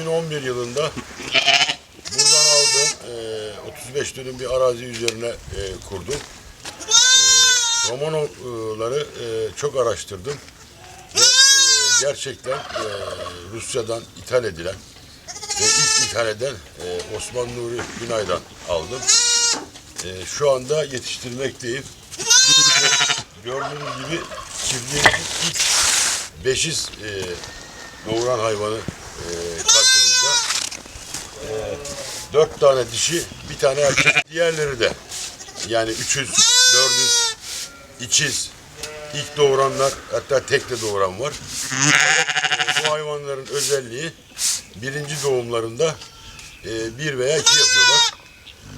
2011 yılında buradan aldığım e, 35 dönüm bir arazi üzerine e, kurdum. E, Romanovları e, çok araştırdım ve e, gerçekten e, Rusya'dan ithal edilen ve ilk ithal eden e, Osman Nuri Günay'dan aldım. E, şu anda yetiştirmekteyim. Gördüğünüz gibi çiftliğimizin ilk beşiz e, doğuran hayvanı e, karşınızda. Dört tane dişi, bir tane erkek. Diğerleri de yani 300, 400, ikiz, ilk doğuranlar hatta tek de doğuran var. Bu hayvanların özelliği birinci doğumlarında e, bir veya iki yapıyorlar.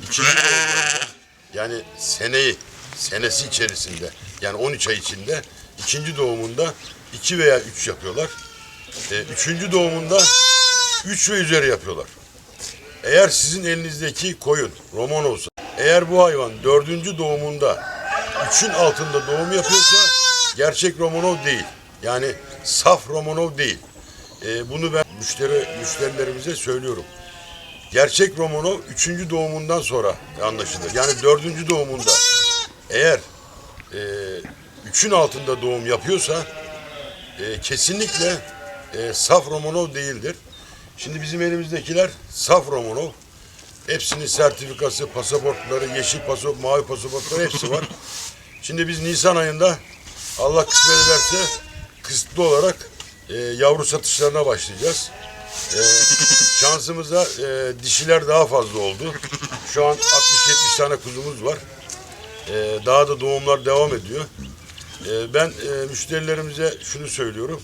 İkinci doğumlarında yani seneyi, senesi içerisinde yani 13 ay içinde ikinci doğumunda iki veya üç yapıyorlar. E, üçüncü doğumunda üç ve üzeri yapıyorlar. Eğer sizin elinizdeki koyun roman olsa, eğer bu hayvan dördüncü doğumunda üçün altında doğum yapıyorsa gerçek Romanov değil. Yani saf Romanov değil. E, bunu ben müşteri müşterilerimize söylüyorum. Gerçek Romanov üçüncü doğumundan sonra anlaşılır. Yani dördüncü doğumunda eğer e, üçün altında doğum yapıyorsa e, kesinlikle e, saf Romanov değildir. Şimdi bizim elimizdekiler saf Romanov. Hepsinin sertifikası, pasaportları, yeşil pasaport, mavi pasaportları hepsi var. Şimdi biz Nisan ayında Allah kısmet ederse kısıtlı olarak e, yavru satışlarına başlayacağız. E, şansımıza e, dişiler daha fazla oldu. Şu an 60-70 tane kuzumuz var. E, daha da doğumlar devam ediyor. E, ben e, müşterilerimize şunu söylüyorum.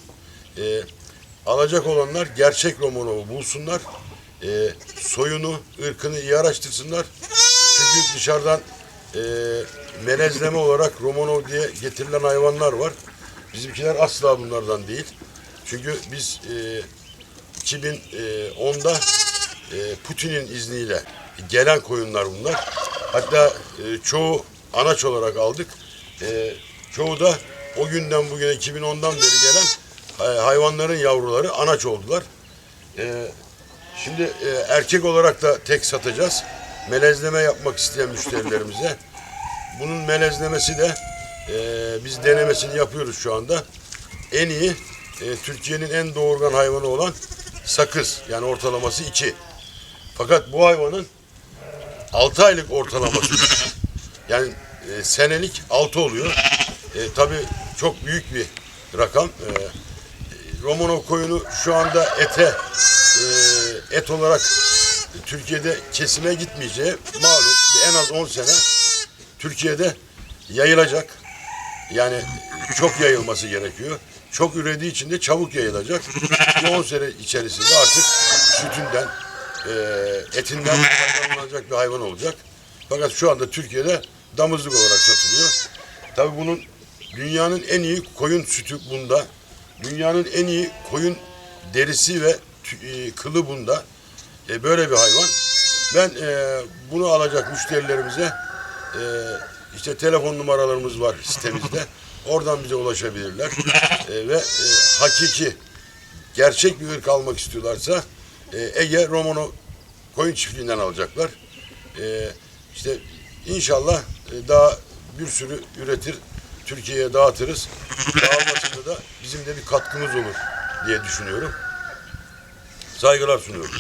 E, alacak olanlar gerçek Romanov'u bulsunlar. E, soyunu, ırkını iyi araştırsınlar. Çünkü dışarıdan e, melezleme olarak Romanov diye getirilen hayvanlar var. Bizimkiler asla bunlardan değil. Çünkü biz e, 2010'da e, Putin'in izniyle gelen koyunlar bunlar. Hatta e, çoğu anaç olarak aldık. E, çoğu da o günden bugüne 2010'dan beri gelen e, hayvanların yavruları anaç oldular. E, şimdi e, erkek olarak da tek satacağız. Melezleme yapmak isteyen müşterilerimize. Bunun melezlemesi de e, biz denemesini yapıyoruz şu anda. En iyi e, Türkiye'nin en doğurgan hayvanı olan sakız. Yani ortalaması 2. Fakat bu hayvanın 6 aylık ortalaması yani e, senelik 6 oluyor. E, tabii çok büyük bir rakam. E, Romanov koyunu şu anda ete e, et olarak Türkiye'de kesime gitmeyeceği malum en az 10 sene Türkiye'de yayılacak. Yani çok yayılması gerekiyor. Çok ürediği için de çabuk yayılacak. Bir 10 sene içerisinde artık sütünden, e, etinden faydalanacak bir hayvan olacak. Fakat şu anda Türkiye'de damızlık olarak satılıyor. Tabii bunun dünyanın en iyi koyun sütü bunda. Dünyanın en iyi koyun derisi ve e, kılı bunda. E, böyle bir hayvan. Ben e, bunu alacak müşterilerimize e, işte telefon numaralarımız var sitemizde. Oradan bize ulaşabilirler. E, ve e, hakiki gerçek bir ırk almak istiyorlarsa e, Ege Romano koyun çiftliğinden alacaklar. E, işte inşallah e, daha bir sürü üretir, Türkiye'ye dağıtırız. Dağılmasında da bizim de bir katkımız olur diye düşünüyorum. Saygılar sunuyorum.